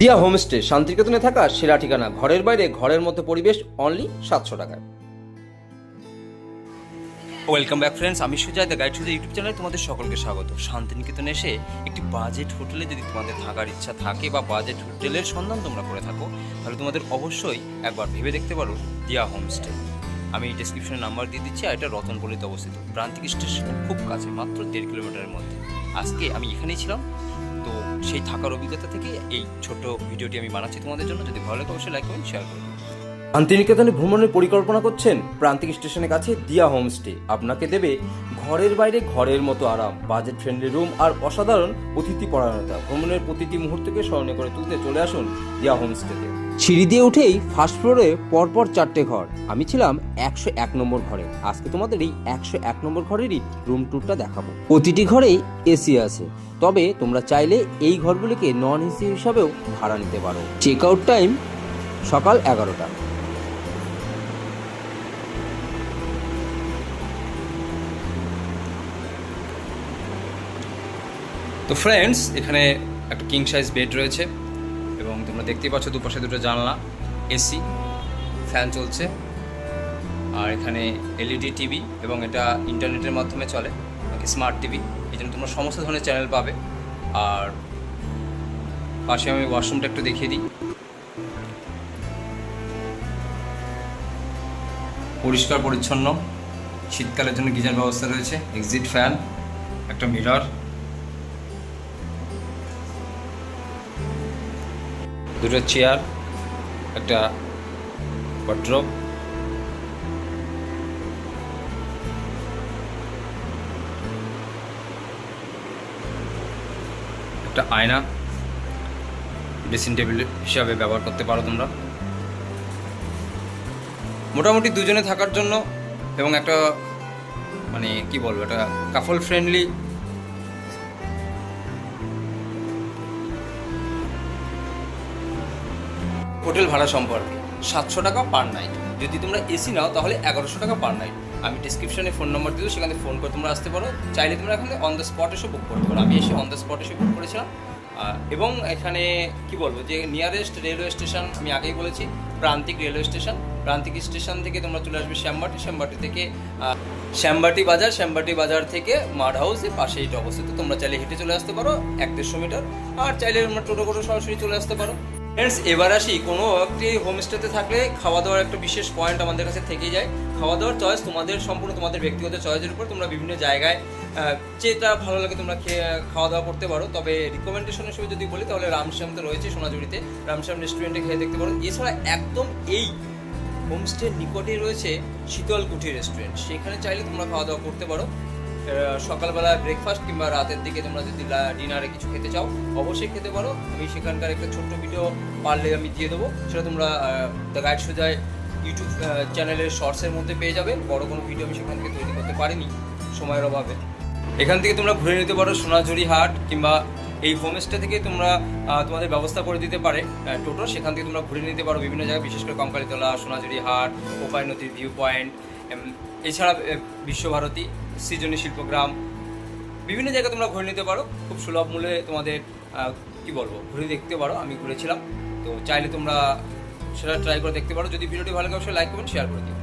দিয়া হোমস্টে শান্তিনিকেতনে থাকা সেরা ঠিকানা। ঘরের বাইরে ঘরের মতো পরিবেশ অনলি সাতশো টাকায়। ওয়েলকাম ব্যাক ফ্রেন্ডস আমি Sujoy the guide Sujoy YouTube চ্যানেলে তোমাদের সকলকে স্বাগত। শান্তিনিকেতনে এসে একটি বাজেট হোটেলে যদি তোমাদের থাকার ইচ্ছা থাকে বা বাজেট হোটেলের সন্ধান তোমরা করে থাকো, তাহলে তোমাদের অবশ্যই একবার ভেবে দেখতে পারো দিয়া হোমস্টে আমি ডিসক্রিপশনে নাম্বার দিয়ে দিচ্ছি, আর এটা রতনপল্লিতে অবস্থিত। প্রান্তিক স্টেশনের খুব কাছে, মাত্র দেড় কিলোমিটারের মধ্যে। আজকে আমি এখানেই ছিলাম। সেই থাকার অভিজ্ঞতা থেকে এই ছোট ভিডিওটি আমি বানাচ্ছি তোমাদের জন্য। যদি ভালো লাগে, অবশ্যই লাইক করুন শেয়ার করুন শান্তিনিকেতনে ভ্রমণের পরিকল্পনা করছেন প্রান্তিক স্টেশনের কাছে দিয়া হোমস্টে। আপনাকে দেবে ঘরের বাইরে ঘরের মতো আরাম বাজেট ফ্রেন্ডলি রুম আর অসাধারণ অতিথি পরায়ণতা। ভ্রমণের প্রতিটি মুহূর্তকে স্মরণীয় করে তুলতে চলে আসুন দিয়া হোমস্টেতে সিঁড়ি দিয়ে উঠেই ফার্স্ট ফ্লোরে পরপর চারটে ঘর। আমি ছিলাম একশো এক নম্বর ঘরে। আজকে তোমাদের এই একশো এক নম্বর ঘরেরই রুম ট্যুরটা দেখাবো। প্রতিটি ঘরেই এসি আছে। তবে তোমরা চাইলে এই ঘরগুলিকে নন এসি হিসাবেও ভাড়া নিতে পারো। চেক আউট টাইম সকাল এগারোটা। তো ফ্রেন্ডস এখানে একটা কিং সাইজ বেড রয়েছে এবং তোমরা দেখতেই পাচ্ছ দুপাশে দুটো জানলা এসি ফ্যান চলছে, আর এখানে এলইডি টিভি এবং এটা ইন্টারনেটের মাধ্যমে চলে স্মার্ট টিভি এই জন্য তোমরা সমস্ত ধরনের চ্যানেল পাবে। আর পাশে আমি ওয়াশরুমটা একটু দেখিয়ে দিই। পরিষ্কার, পরিচ্ছন্ন, শীতকালের জন্য গিজার ব্যবস্থা রয়েছে এক্সিট ফ্যান একটা মিরর দুটো চেয়ার একটা ওয়ার্ড্রপ একটা আয়না ড্রেসিং টেবিল হিসাবে ব্যবহার করতে পারো তোমরা। মোটামুটি দুজনে থাকার জন্য এবং একটা মানে কি বলব, একটা কাফল ফ্রেন্ডলি হোটেল ভাড়া সম্পর্কে। সাতশো টাকা পার নাইট যদি তোমরা এসি নাও, তাহলে এগারোশো টাকা পার নাইট আমি ডিসক্রিপশনে ফোন নম্বর দিও সেখানে ফোন করে তোমরা আসতে পারো। চাইলে তোমরা এখানে অন দ্য স্পট এসে বুক করতে পারো। আমি এসে অন দ্য স্পট এসে বুক করেছিলাম। এবং এখানে কি বলব, যে নিয়ারেস্ট রেলওয়ে স্টেশন আমি আগেই বলেছি, প্রান্তিক রেলওয়ে স্টেশন প্রান্তিক স্টেশন থেকে তোমরা চলে আসবে শ্যামবাটি। শ্যামবাটি থেকে শ্যামবাটি বাজার। শ্যামবাটি বাজার থেকে মাড হাউসের পাশে এটা অবস্থিত। তোমরা চাইলে হেঁটে চলে আসতে পারো, এক দেড়শো মিটার। আর চাইলে তোমরা টোটো করে সরাসরি চলে আসতে পারো। ফ্রেন্ডস এবার আসি কোনো একটি হোমস্টেতে থাকলে খাওয়া দাওয়ার একটা বিশেষ পয়েন্ট আমাদের কাছে থেকে যায়। খাওয়া দাওয়ার চয়েস তোমাদের, সম্পূর্ণ তোমাদের ব্যক্তিগত চয়েসের উপর। তোমরা বিভিন্ন জায়গায় যেটা ভালো লাগে তোমরা খাওয়া দাওয়া করতে পারো। তবে রিকমেন্ডেশন হিসেবে যদি বলি, তাহলে রামশ্যাম তো রয়েছে সোনাঝুরিতে। রামশ্যাম রেস্টুরেন্টে খেয়ে দেখতে পারো। এছাড়া একদম এই হোমস্টের নিকটেই রয়েছে শীতল কুঠি রেস্টুরেন্ট সেখানে চাইলে তোমরা খাওয়া দাওয়া করতে পারো। সকালবেলা ব্রেকফাস্ট কিংবা রাতের দিকে তোমরা যদি ডিনারে কিছু খেতে চাও, অবশ্যই খেতে পারো। আমি সেখানকার একটা ছোট্ট ভিডিও পারলে আমি দিয়ে দেবো। সেটা তোমরা দ্য গাইড সোজায় ইউটিউব চ্যানেলের শর্টসের মধ্যে পেয়ে যাবে। বড় কোনো ভিডিও আমি সেখান থেকে তৈরি করতে পারিনি সময়ের অভাবে। এখান থেকে তোমরা ঘুরে নিতে পারো সোনাঝুরি হাট কিংবা এই হোমস্টে থেকে তোমরা তোমাদের ব্যবস্থা করে দিতে পারে। টোটো, সেখান থেকে তোমরা ঘুরে নিতে পারো বিভিন্ন জায়গায়। বিশেষ করে কঙ্কালীতলা, সোনাঝুরি হাট, কোপাই নদীর ভিউ পয়েন্ট এছাড়া বিশ্বভারতী সৃজনী শিল্পগ্রাম বিভিন্ন জায়গায় তোমরা ঘুরে নিতে পারো। খুব সুলভ মূল্যে তোমাদের কি বলব, ঘুরে দেখতে পারো, আমি ঘুরেছিলাম। তো চাইলে তোমরা সেটা ট্রাই করে দেখতে পারো। যদি ভিডিওটি ভালো লাগে, অবশ্যই লাইক করবেন শেয়ার করে দিও।